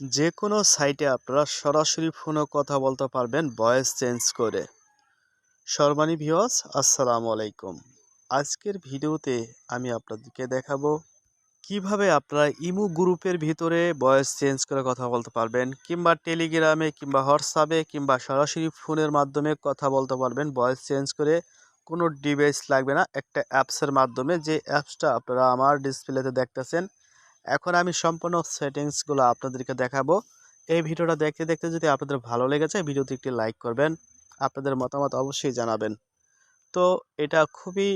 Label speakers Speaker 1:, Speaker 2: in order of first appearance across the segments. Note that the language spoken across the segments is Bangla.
Speaker 1: যে কোনো সাইটে আপনারা সরাসরি ফোনে কথা বলতে পারবেন, ভয়েস চেঞ্জ করে। সর্বাণী ভিওস আসসালামু আলাইকুম। আজকের ভিডিওতে আমি আপনাদেরকে দেখাবো কীভাবে আপনারা ইমু গ্রুপের ভিতরে ভয়েস চেঞ্জ করে কথা বলতে পারবেন, কিংবা টেলিগ্রামে, কিংবা হোয়াটসঅ্যাপে, কিংবা সরাসরি ফোনের মাধ্যমে কথা বলতে পারবেন, ভয়েস চেঞ্জ করে কোনো ডিভাইস লাগবে না। একটা অ্যাপসের মাধ্যমে যে অ্যাপসটা আপনারা আমার ডিসপ্লেতে দেখতেছেন এখন আমি সম্পূর্ণ সেটিংসগুলো আপনাদেরকে দেখাবো। এই ভিডিওটা দেখতে দেখতে যদি আপনাদের ভালো লেগেছে ভিডিওতে একটি লাইক করবেন, আপনাদের মতামত অবশ্যই জানাবেন। তো এটা খুবই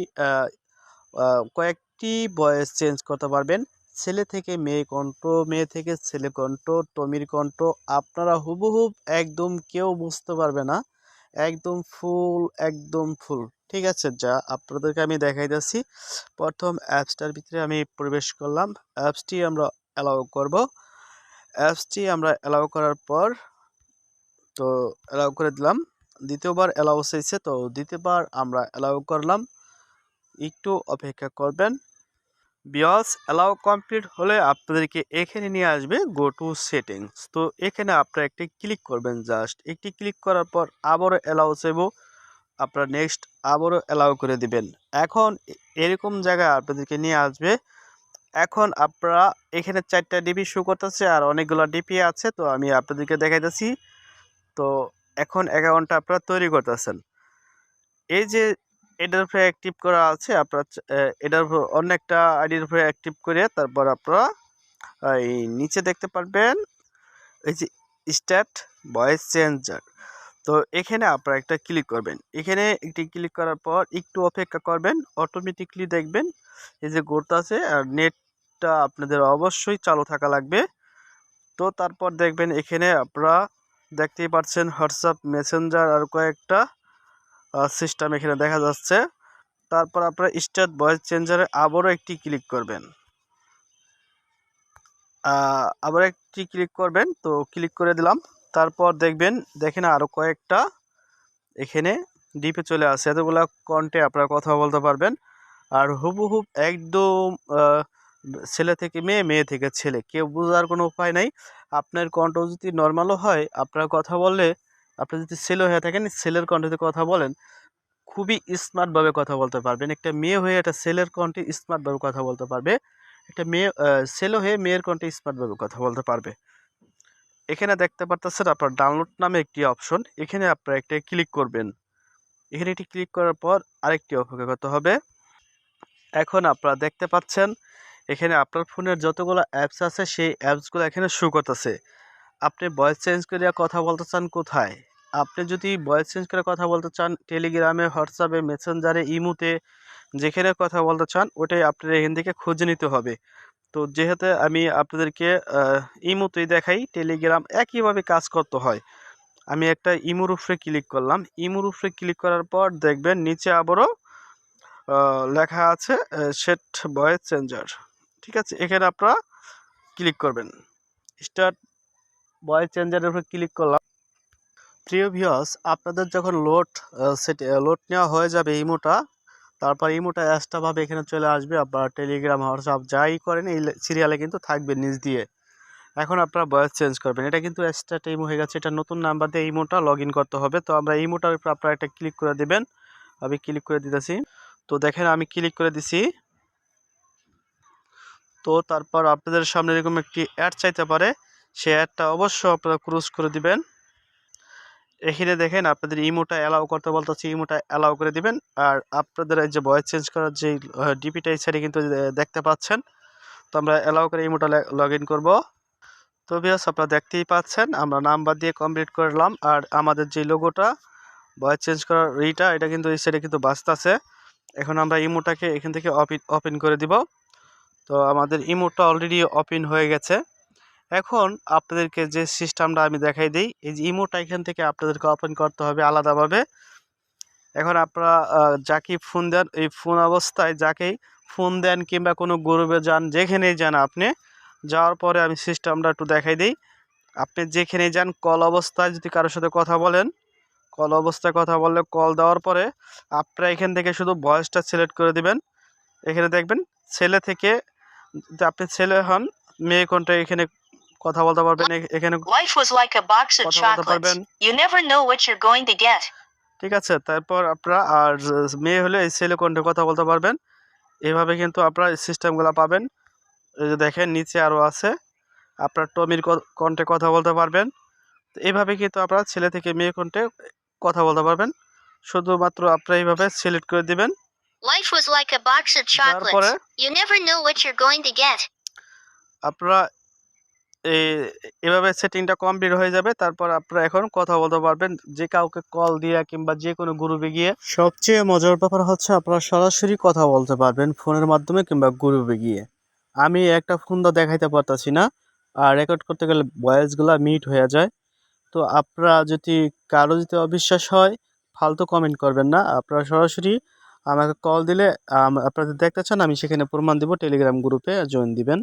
Speaker 1: কয়েকটি বয়েস চেঞ্জ করতে পারবেন। ছেলে থেকে মেয়ে কণ্ঠ, মেয়ে থেকে ছেলে কণ্ঠ, টমির কণ্ঠ, আপনারা হুবহুব একদম কেউ বুঝতে পারবে না। একদম ফুল একদম ফুল ঠিক আছে, যা আপনাদেরকে আমি দেখাইতেছি প্রথম অ্যাপসটার ভিতরে আমি প্রবেশ করলাম। অ্যাপসটি আমরা অ্যালাউ করব। অ্যাপসটি আমরা অ্যালাউ করার পর, তো অ্যালাউ করে দিলাম। দ্বিতীয়বার অ্যালাউ চাইছে, তো দ্বিতীয়বার আমরা অ্যালাউ করলাম। একটু অপেক্ষা করবেন। বিয়স অ্যালাউ কমপ্লিট হলে আপনাদেরকে এখানে নিয়ে আসবে গো টু সেটিংস তো এখানে আপনারা একটি ক্লিক করবেন জাস্ট একটি ক্লিক করার পর আবারও অ্যালাউ চাইব। আপনারা নেক্সট আবারও অ্যালাউ করে দিবেন। এখন এরকম জায়গায় আপনাদেরকে নিয়ে আসবে। এখন আপনারা এখানে চারটা ডিপি শো করতেছে আর অনেকগুলো ডিপি আছে, তো আমি আপনাদেরকে দেখাইতেছি। তো এখন অ্যাকাউন্টটা আপনারা তৈরি করতেছেন। এই যে এটার উপরে অ্যাক্টিভ করা আছে, আপনার এটার উপর অন্য একটা আইডির উপরে অ্যাক্টিভ করে তারপর আপনারা, এই নিচে দেখতে পারবেন, এই যে স্টার্ট ভয়েস চেঞ্জার তো এখানে আপনারা একটা ক্লিক করবেন। এখানে একটি ক্লিক করার পর একটু অপেক্ষা করবেন অটোমেটিকলি দেখবেন এই যে গোর্ত আছে আর নেটটা আপনাদের অবশ্যই চালু থাকা লাগবে। তো তারপর দেখবেন এখানে আপনারা দেখতেই পাচ্ছেন হোয়াটসঅ্যাপ মেসেঞ্জার আর কয়েকটা সিস্টেম এখানে দেখা যাচ্ছে। তারপর আপনারা স্টার্ট ভয়েস চেঞ্জারে আবারও একটি ক্লিক করবেন। আবার একটি ক্লিক করবেন। তো ক্লিক করে দিলাম। তারপর দেখবেন, দেখেন আরও কয়েকটা এখানে ডিপে চলে আসে। এতগুলা কন্টে আপনারা কথা বলতে পারবেন। আর হুবহুব একদম ছেলে থেকে মেয়ে মেয়ে থেকে ছেলে। কেউ বোঝার কোনো উপায় নাই। আপনার কণ্ঠ যদি নর্মালও হয়, আপনার কথা বললে, আপনি যদি ছেলে হয়ে থাকেন, ছেলের কণ্ঠে কথা বলেন, খুবই স্মার্টভাবে কথা বলতে পারবেন। একটা মেয়ে হয়ে একটা ছেলের কণ্ঠে স্মার্টভাবে কথা বলতে পারবে। একটা মেয়ে ছেলে হয়ে মেয়ের কণ্ঠে স্মার্টভাবে কথা বলতে পারবে। এখানে দেখতে পারতেছেন আপনার ডাউনলোড নামে একটি অপশন এখানে আপনারা একটা ক্লিক করবেন। এখানে একটি ক্লিক করার পর আরেকটি অপেক্ষা করতে হবে। এখন আপনারা দেখতে পাচ্ছেন, এখানে আপনার ফোনের যতগুলো অ্যাপস আছে, সেই অ্যাপসগুলো এখানে শো করতেছে। আপনি ভয়েস চেঞ্জ করে কথা বলতে চান কোথায়? আপনি যদি ভয়েস চেঞ্জ করে কথা বলতে চান টেলিগ্রামে হোয়াটসঅ্যাপে মেসেঞ্জারে ইমুতে যেখানে কথা বলতে চান, ওটাই আপনার এখান থেকে খুঁজে নিতে হবে। তো যেহেতু আমি আপনাদেরকে ইমুতেই দেখাই টেলিগ্রাম একইভাবে কাজ করতে হয়। আমি একটা ইমুর উপরে ক্লিক করলাম। ইমুর উপরে ক্লিক করার পর দেখবেন নিচে আবারও লেখা আছে সেট ভয়েস চেঞ্জার ঠিক আছে? এখানে আপনারা ক্লিক করবেন। স্টার্ট ভয়েস চেঞ্জারের উপরে ক্লিক করলাম। প্রিয় ভিউয়ার্স আপনাদের যখন লোড সেট লোড নেওয়া হয়ে যাবে ইমোটা তারপর ইমোটা এক্সট্রাভাবে এখানে চলে আসবে। আপনারা টেলিগ্রাম হোয়াটসঅ্যাপ যাই করেন, এই সিরিয়ালে কিন্তু থাকবে নিজ দিয়ে। এখন আপনারা ভয়েস চেঞ্জ করবেন। এটা কিন্তু এক্সট্রা ইমো হয়ে গেছে। এটা নতুন নাম্বার দিয়ে ইমোটা লগ করতে হবে। তো আমরা ইমোটার উপর আপনারা একটা ক্লিক করে দেবেন। আমি ক্লিক করে দিতেছি। তো দেখেন, আমি ক্লিক করে দিছি। তো তারপর আপনাদের সামনে এরকম একটি অ্যাড চাইতে পারে। সেই অ্যাডটা অবশ্য আপনারা ক্রুজ করে দিবেন। এখানে দেখেন আপনাদের ইমোটা অ্যালাউ করতে বলতেছি ইমোটা অ্যালাউ করে দিবেন। আর আপনাদের এই যে ভয়েস চেঞ্জ করার যে ডিপিটা এই সাইডে কিন্তু দেখতে পাচ্ছেন। তো আমরা অ্যালাউ করে ইমোটা লগ ইন করব। তো বিয়াস আপনারা দেখতেই পাচ্ছেন, আমরা নাম্বার দিয়ে কমপ্লিট করলাম। আর আমাদের যে লোগোটা ভয়েস চেঞ্জ করার এইটা এটা কিন্তু এই সাইডে কিন্তু বাঁচতেছে এখন আমরা ইমোটাকে এখান থেকে ওপেন ওপেন করে দিব। তো আমাদের ইমোটা অলরেডি ওপেন হয়ে গেছে। এখন আপনাদেরকে যে সিস্টেমটা আমি দেখাই দিই, এই যে ইমোটা এখান থেকে আপনাদেরকে ওপেন করতে হবে আলাদাভাবে। এখন আপনারা যাকেই ফোন দেন, এই ফোন অবস্থায় যাকেই ফোন দেন কিংবা কোনো গ্রুপে যান, যেখানেই যান আপনি, যাওয়ার পরে আমি সিস্টেমটা একটু দেখাই দিই। আপনি যেখানেই যান কল অবস্থায় যদি কারোর সাথে কথা বলেন কল অবস্থায় কথা বললে কল দেওয়ার পরে আপনারা এখান থেকে শুধু ভয়েসটা সিলেক্ট করে দিবেন। এখানে দেখবেন, ছেলে থেকে, আপনি ছেলে হন, মেয়ে কোনটা এখানে কথা বলতে পারবেন এখানে
Speaker 2: was like a box of
Speaker 1: কথা বলতে পারবেন।
Speaker 2: Chocolates. You never know what you're going to
Speaker 1: ঠিক আছে তারপর আপনারা আর মেয়ে হলে এই ছেলে কণ্ঠে কথা বলতে পারবেন। এভাবে কিন্তু আপনারা সিস্টেমগুলো পাবেন। এই যে দেখেন নিচে আরও আছে। আপনার টমির কণ্ঠে কথা বলতে পারবেন। তো এইভাবে কিন্তু আপনারা ছেলে থেকে মেয়ে কণ্ঠে কথা বলতে পারবেন। শুধুমাত্র আপনারা এইভাবে সিলেক্ট করে দিবেন।
Speaker 3: Life was like a box of chocolates. You never know what you're going to get.
Speaker 1: আপনারা এভাবে সেটিংটা কমপ্লিট হয়ে যাবে। তারপর আপনারা এখন কথা বলতে পারবেন যে কাউকে কল দিয়ে কিংবা যে কোনো গ্রুপে গিয়ে সবচেয়ে মজার ব্যাপার হচ্ছে আপনারা সরাসরি কথা বলতে পারবেন ফোনের মাধ্যমে কিংবা গ্রুপে গিয়ে। আমি একটা ফোন দা দেখাইতে পারতাছি না, আর রেকর্ড করতে গেলে ভয়েসগুলো মিট হয়ে যায়। তো আপনারা যদি কারও যদি অবিশ্বাস হয়, ফালতু কমেন্ট করবেন না। আপনারা সরাসরি আমাকে কল দিলে যদি দেখতে চান, আমি সেখানে প্রমাণ দিব টেলিগ্রাম গ্রুপে জয়েন দিবেন।